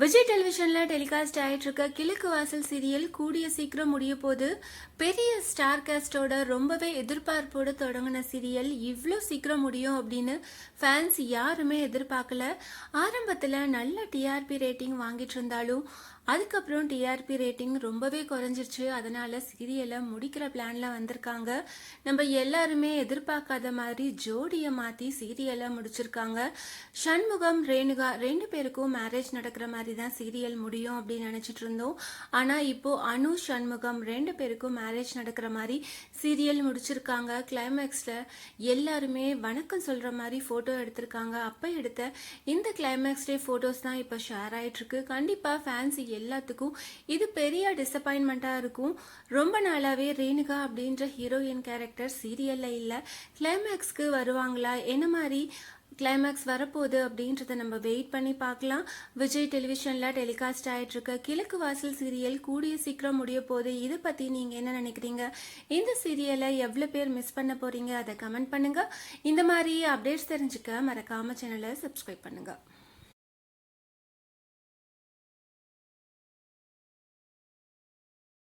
Vijay டெலிவிஷன்ல telecast ஆயிட்டு இருக்க கிழக்கு வாசல் சீரியல் கூடிய சீக்கிரம் முடிய போது பெரிய ஸ்டார் காஸ்டோட ரொம்பவே எதிர்பார்ப்போட தொடங்கின சீரியல் இவ்வளோ சீக்கிரம் முடியும் அப்படின்னு ஃபேன்ஸ் யாருமே எதிர்பார்க்கல. ஆரம்பத்தில் நல்ல டிஆர்பி ரேட்டிங் வாங்கிட்டு இருந்தாலும் அதுக்கப்புறம் டிஆர்பி ரேட்டிங் ரொம்பவே குறைஞ்சிருச்சு. அதனால சீரியலை முடிக்கிற பிளான்ல வந்திருக்காங்க. நம்ம எல்லாருமே எதிர்பார்க்காத மாதிரி ஜோடியை மாற்றி சீரியலை முடிச்சிருக்காங்க. சண்முகம் ரேணுகா ரெண்டு பேருக்கும் மேரேஜ் நடக்கிற மாதிரி தான் சீரியல் முடியும் அப்படின்னு நினச்சிட்டு இருந்தோம். ஆனால் இப்போ அனு சண்முகம் ரெண்டு பேருக்கும் மேரேஜ் நடக்கிற மாதிரி சீரியல் முடிச்சிருக்காங்க. கிளைமேக்ஸில் எல்லாருமே வணக்கம் சொல்கிற மாதிரி ஃபோட்டோ எடுத்திருக்காங்க. அப்போ எடுத்த இந்த கிளைமேக்ஸ் டே ஃபோட்டோஸ் தான் இப்போ ஷேர் ஆகிட்டுருக்கு கண்டிப்பாக ஃபேன்ஸ் எல்லாத்துக்கும் இது பெரிய டிசப்பாயின்மெண்ட்டாக இருக்கும். ரொம்ப நாளாகவே ரேணுகா அப்படின்ற ஹீரோயின் கேரக்டர் சீரியலில் இல்லை. கிளைமேக்ஸ்க்கு வருவாங்களா? என்ன மாதிரி கிளைமேக்ஸ் வரப்போகுது அப்படின்றத நம்ம வெயிட் பண்ணி பார்க்கலாம். விஜய் டெலிவிஷனில் டெலிகாஸ்ட் ஆகிட்டுருக்க கிழக்கு வாசல் சீரியல் கூடிய சீக்கிரம் முடிய போகுது. இதை பற்றி நீங்கள் என்ன நினைக்கிறீங்க? இந்த சீரியலை எவ்வளோ பேர் மிஸ் பண்ண போகிறீங்க அதை கமெண்ட் பண்ணுங்கள் இந்த மாதிரி அப்டேட்ஸ் தெரிஞ்சுக்க மறக்காமல் சேனலை சப்ஸ்கிரைப் பண்ணுங்கள்